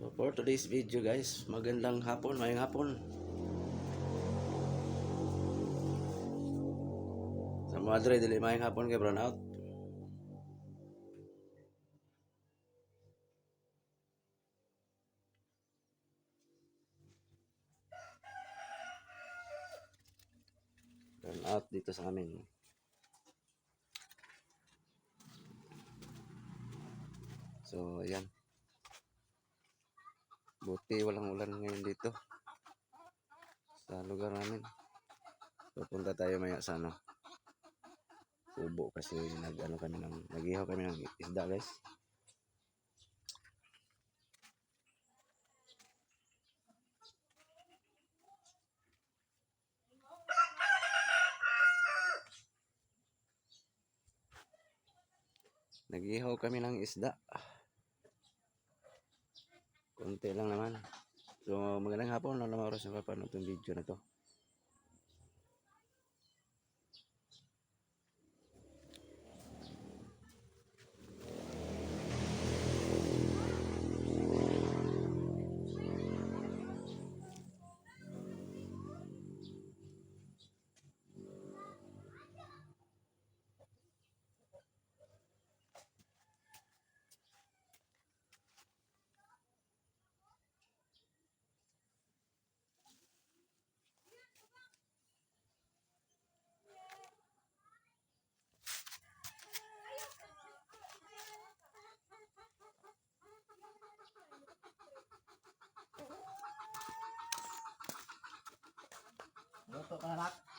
So for today's video guys, magandang hapon, mayang hapon. Sa Madre, dili mayang hapon kay brown out. Brown out dito sa amin. So, ayan. Buti walang ulan ngayon dito. Sa lugar namin. Pupunta tayo maya sa ano. Kubo kasi nag ano kami ng nagihaw kami ng isda guys. Nagihaw kami ng isda. Konti lang naman. So, magandang hapon. Ano naman oras na papanood itong video na to. Luto ka na.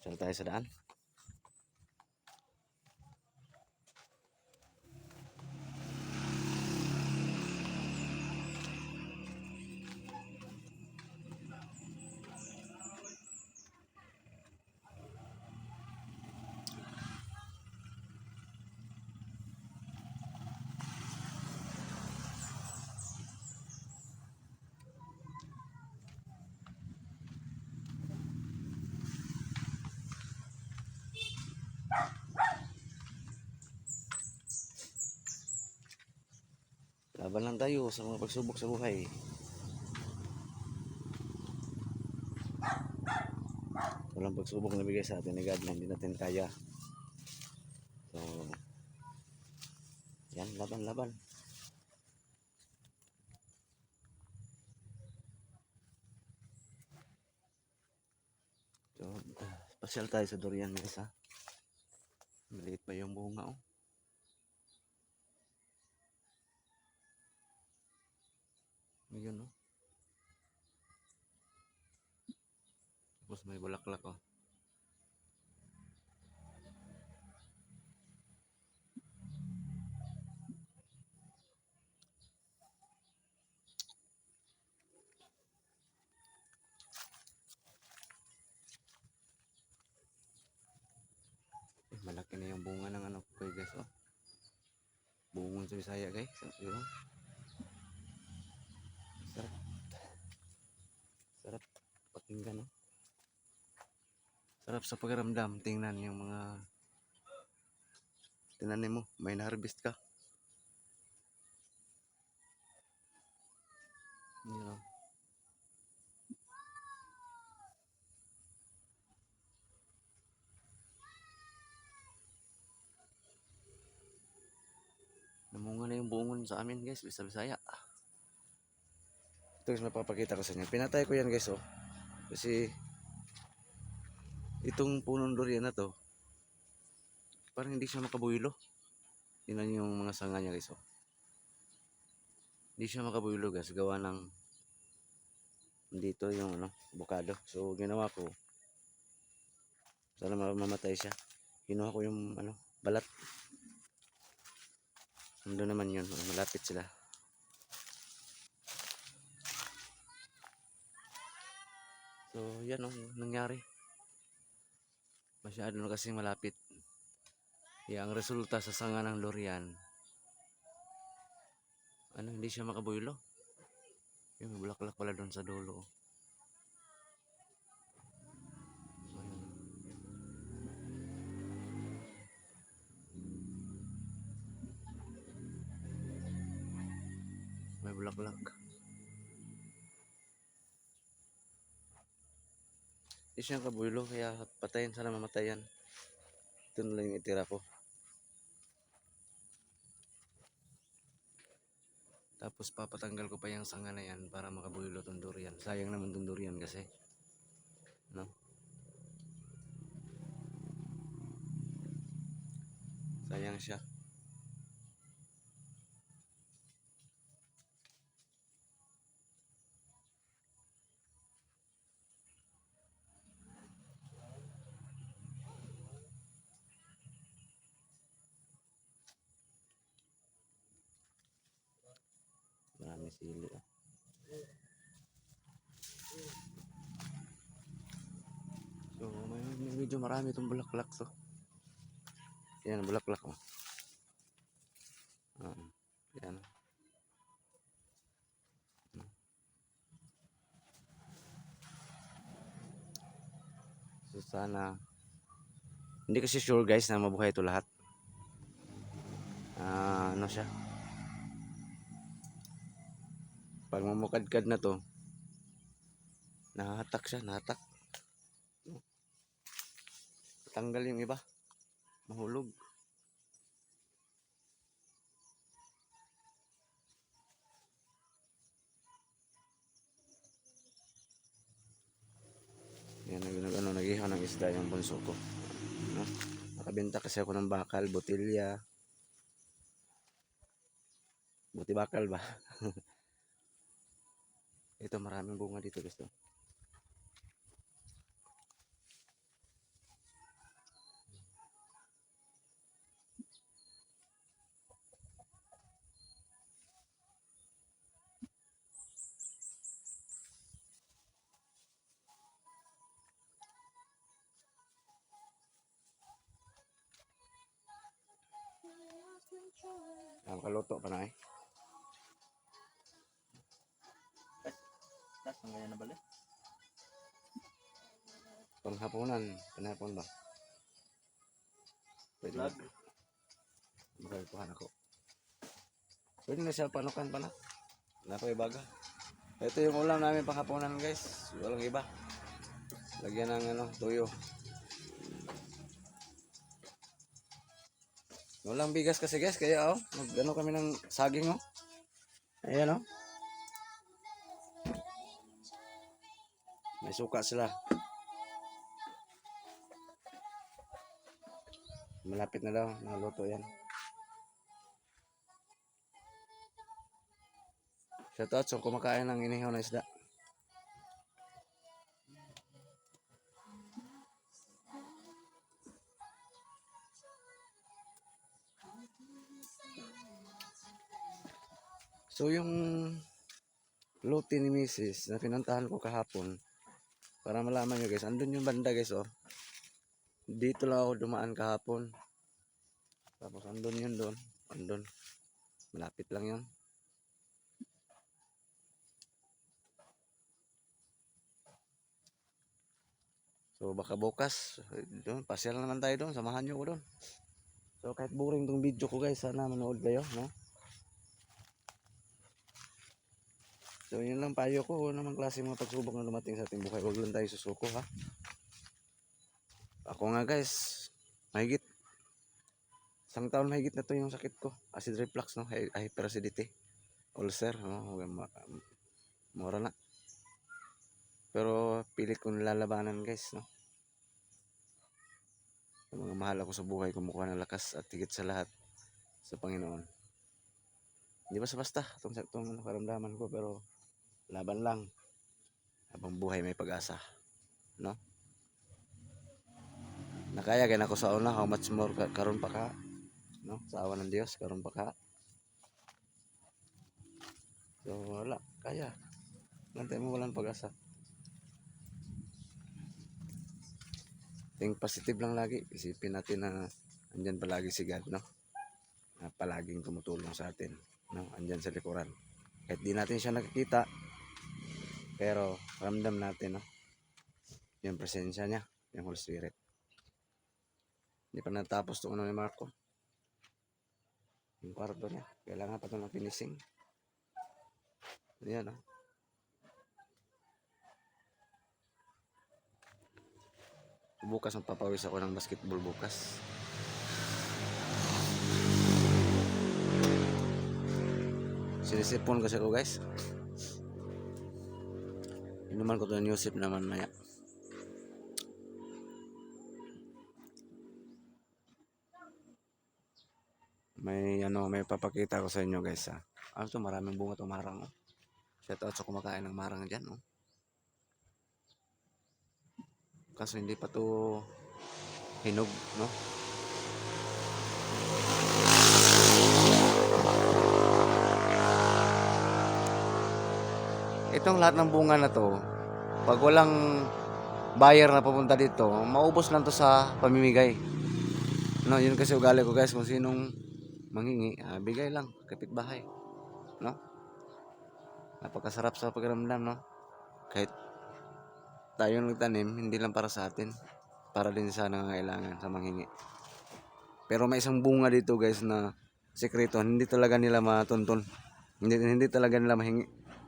Pasyal tayo sa daan. Laban lang tayo sa mga pagsubok sa buhay. Walang pagsubok na bigay sa atin ni God na hindi natin kaya. So, yan, laban, laban. So, uh, pasyal tayo sa durian guys ha. Maliit pa yung bunga oh. Ayun no. Tapos may bulaklak oh. Eh, Malaki na yung bunga ng ano ko guys oh. Bungon sa Bisaya guys. Oh, yun. Sarap. Sarap pakinggan no. Sarap sa pakiramdam tingnan yung mga tinanim mo, may na-harvest ka. Yun oh. Namunga na yung bungon sa amin guys, bisa Bisaya. Ito guys, mapapakita ko sa inyo. Pinatay ko yan guys oh. Kasi itong punong durian na to, parang hindi siya makabuylo. Tingnan yung mga sanga niya guys oh. Hindi siya makabuylo guys, gawa ng dito yung ano, bukado. So ginawa ko, sana ma- mamatay siya. Kinuha ko yung ano, balat. Nandun naman yun, malapit sila. So, yan oh, yung nangyari. Masyado na kasing malapit. Kaya ang resulta sa sanga ng Lorian, ano, hindi siya makabuylo. Yung may bulaklak pala doon sa dulo. oh. So, yun. May bulaklak. Hindi siya kabuylo, kaya patayin sana mamatayan. Ito na lang yung itira ko. Tapos papatanggal ko pa yung sanga na yan para makabuylo tong durian. Sayang naman tong durian kasi. No? Sayang siya. Marami sili ah. So, may, may medyo marami itong bulaklak so. Yan, bulaklak oh. Ah, yan. So, sana hindi kasi sure guys na mabuhay ito lahat. Ah, ano siya? Pag mamukadkad na to, nahatak siya, nahatak. Tanggal yung iba. Mahulog. Yan, nag, nag, ano, nag-ihaw ng isda yung bunso ko. No? Nakabenta kasi ako ng bakal, botilya. Buti bakal ba? Ito maraming bunga dito guys. Ang kaluto pa na eh. Ganyan na balik. Panghapunan, panahapon ba? Pwede Vlog. Magkakuhan ako. Pwede na siya panukan pa na. Wala pa ibaga. Ito yung ulam namin panghapunan guys. Walang iba. Lagyan ng ano, tuyo. Walang bigas kasi guys, kaya oh, mag ano kami ng saging oh. Ayan oh. May suka sila. Malapit na daw, naluto yan. Shout out sa kumakain ng inihaw na isda. So yung lote ni Mrs. na pinuntahan ko kahapon para malaman nyo guys, andun yung banda guys oh. Dito lang ako dumaan kahapon. Tapos andun yun doon. Andun. Malapit lang yun. So baka bukas, eh, doon, pasyal naman tayo doon, samahan nyo ko doon. So kahit boring tong video ko guys, sana manood kayo, no? So yun lang payo ko, ano namang klase mga pagsubok na dumating sa ating buhay, huwag lang tayo susuko ha. Ako nga guys, mahigit. Isang taon mahigit na to yung sakit ko. Acid reflux, no? Hy- Hyperacidity. Ulcer, no? Ma- Mura na. Pero pilit ko nilalabanan guys, no? Yung mga mahal ako sa buhay, kumukuha ng lakas at higit sa lahat sa Panginoon. Hindi basta-basta itong, itong karamdaman ko, pero laban lang. Habang buhay may pag-asa. No? Nakaya gana ko sa una, how much more ka, karon pa ka. No? Sa awa ng Diyos, karon pa ka. So, wala. Kaya. Lantay mo walang pag-asa. Think positive lang lagi. Isipin natin na andyan palagi si God, no? Na palaging tumutulong sa atin, no? Andyan sa likuran. Kahit di natin siya nakikita, pero ramdam natin, no? Yung presensya niya, yung Holy Spirit. Hindi pa natapos itong ano ni Marco. Yung kwarto niya. Kailangan pa ito ng finishing. Yan, no? Bukas magpapawis ako ng basketball bukas. Sinisipon kasi ako guys. Inuman ko to ng Yusip naman maya. May ano, may papakita ko sa inyo guys ha. Ano to, maraming bunga to marang. Oh. Shout out sa kumakain ng marang dyan. Oh. Kaso hindi pa to hinog, no? Itong lahat ng bunga na to, pag walang buyer na pupunta dito, maubos lang to sa pamimigay. No, yun kasi ugali ko guys, kung sinong manghingi, ah, bigay lang, kapitbahay. No? Napakasarap sa pakiramdam, no? Kahit tayo nagtanim, hindi lang para sa atin, para din sa nangangailangan, sa manghingi. Pero may isang bunga dito guys na sekreto, hindi talaga nila matuntun. Hindi, hindi talaga nila mahingi.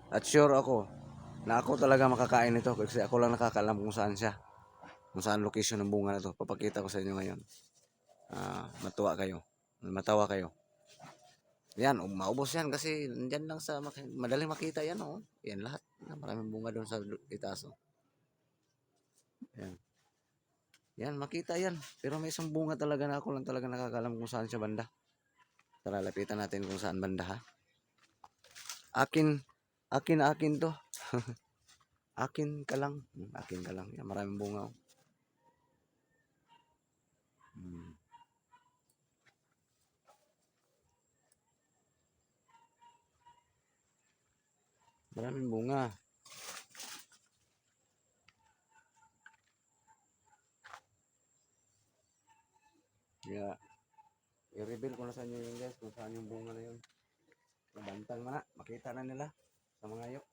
At sure ako, na ako talaga makakain nito kasi ako lang nakakaalam kung saan siya. Kung saan location ng bunga na to. Papakita ko sa inyo ngayon. Ah, matuwa kayo. Matawa kayo. Yan, um, maubos yan kasi nandyan lang sa madaling makita yan oh. Yan lahat. Maraming bunga doon sa itaas oh. Yan. Yan, makita yan. Pero may isang bunga talaga na ako lang talaga nakakalam kung saan siya banda. Tara, lapitan natin kung saan banda ha. Akin, akin, akin to. akin ka lang. Hmm, Akin ka lang. Yan, maraming bunga oh. Hmm. Maraming bunga. Kaya, I-reveal ko na sa inyo yun guys kung saan yung bunga na yun. Nabantang na. Makita na nila sa mga iyo.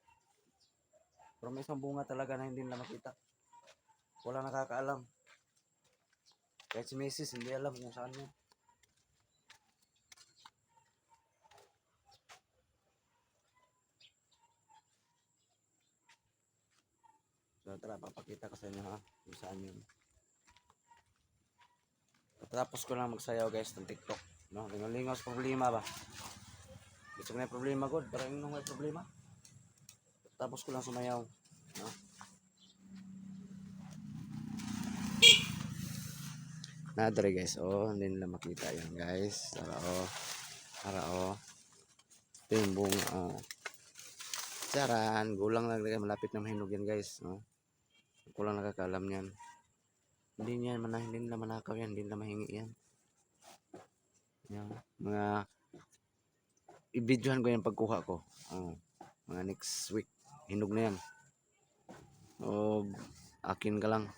Pero may isang bunga talaga na hindi nila makita. Wala nakakaalam. Kahit si Mrs. hindi alam kung saan yun. So tara, papakita ko sa inyo ha kung saan yun. Tapos ko lang magsayaw guys ng TikTok. No? Lingaw problema ba? Gusto ko na yung problema ko. Parang nung may problema. Tapos ko lang sumayaw. No? Nadre guys. Oh, hindi nila makita yan guys. Tara oh. Tara oh. Ito yung bunga oh. Charan. Gulang lang lang malapit na mahinog yan guys. No? Kulang nakakalam yan. Hindi niya mana hindi nila manakaw yan, hindi nila mahingi yan. Yan, mga i-videohan ko yung pagkuha ko. Oh, mga next week. Hinog na yan. O akin ka lang.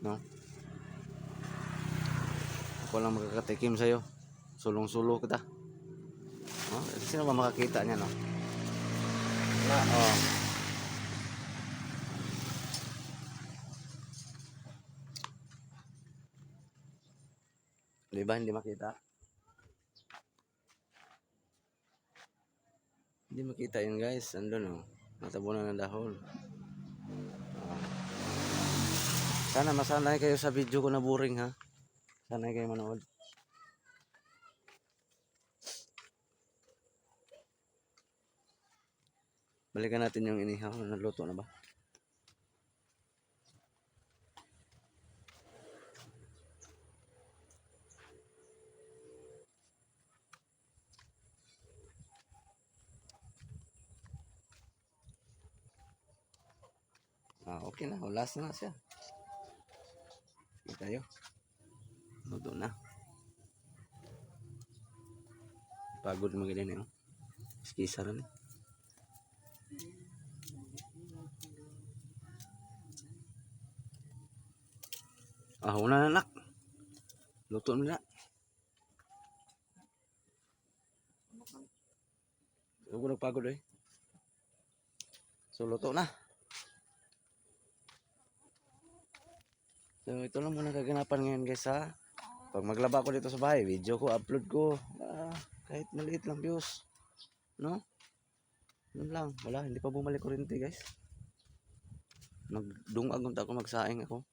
No? Ako lang makakatikim sa'yo. Sulong-sulo kita. Oh, sino ba makakita niya, no? Wala, oh. Di ba hindi makita? Hindi makita yun guys. Andun oh. Natabunan ng dahol. Ah. Sana masanay kayo sa video ko na boring ha. Sanay kayo manood. Balikan natin yung inihaw. Naluto na ba? Ah, okay na. Last na siya. Hindi tayo. Luto na. Pagod mga ganyan eh. oh. Skisa rin. Ah, una na nak. Luto na. Huwag ko nagpagod eh. So, luto na. So ito lang muna kaganapan ngayon guys ha. Pag maglaba ko dito sa bahay, video ko, upload ko. Ah, kahit maliit lang views. No? Yun lang. Wala, hindi pa bumalik kuryente guys. Nagdungag unta ako magsaing ako.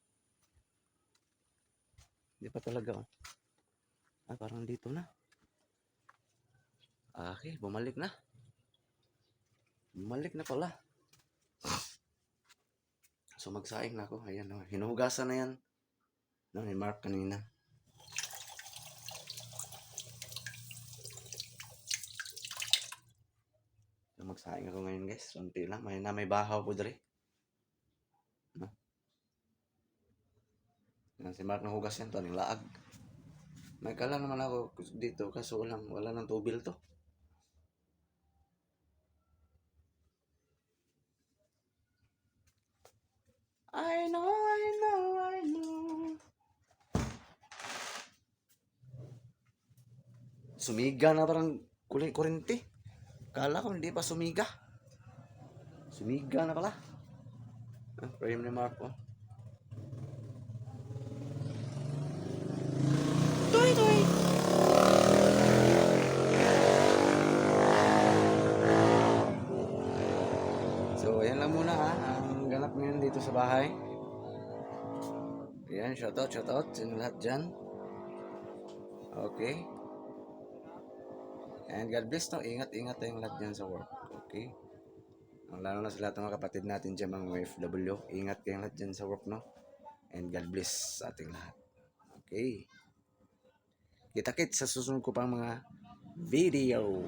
Hindi pa talaga oh. Ah, parang dito na. Ah, Okay, bumalik na. Bumalik na pala. So magsaing na ako. Ayan, oh. hinuhugasan na yan. No, may mark kanina. So magsaing ako ngayon guys. Unti lang. May na may bahaw po dali. No? Yan si Mark nahugas yan to. Ang laag. May kala naman ako dito kaso lang wala nang tubil to. Sumiga na parang kulay kurente. Kala ko hindi pa sumiga. Sumiga na pala. Ah, frame ni Mark oh. Toy, toy. So, yan lang muna ha. Ang ganap ngayon dito sa bahay. Ayan, shoutout, shoutout sa lahat dyan. Okay. And God bless no. Ingat, ingat tayong lahat dyan sa work. Okay. Ang lalo na sa lahat mga kapatid natin dyan, mga OFW. Ingat kayong lahat dyan sa work, no? And God bless sa ating lahat. Okay. Kita-kits sa susunod ko pang mga video.